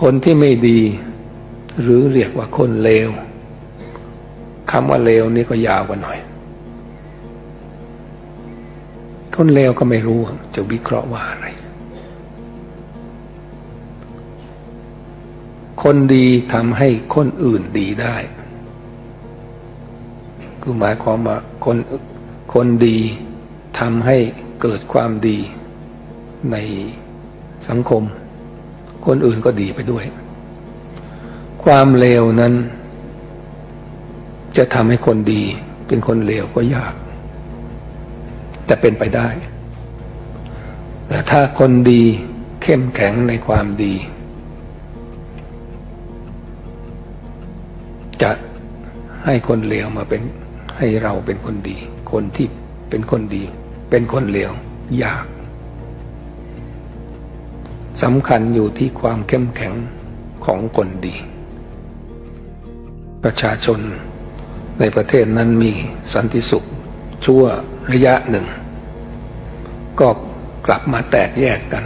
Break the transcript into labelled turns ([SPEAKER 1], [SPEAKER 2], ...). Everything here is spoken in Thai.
[SPEAKER 1] คนที่ไม่ดี หรือเรียกว่าคนเลวคำว่าเลวนี่ก็ยาวกว่าหน่อย คนเลวก็ไม่รู้จะวิเคราะห์ว่าอะไร คนดีทำให้คนอื่นดีได้ คือหมายความว่าคนคนดีทำให้เกิดความดีในสังคม คนอื่นก็ดีไปด้วย ความเลวนั้น จะทำให้คนดี เป็นคนเลวก็ยาก แต่เป็นไปได้ แต่ถ้าคนดีเข้มแข็งในความดี จะให้คนเลวมาเป็นให้เราเป็นคนดี คนที่เป็นคนดี เป็นคนเลวยาก สำคัญอยู่ที่ความเข้มแข็งของคนดี ประชาชนในประเทศนั้นมีสันติสุข ชั่วระยะหนึ่ง ก็กลับมาแตกแยกกัน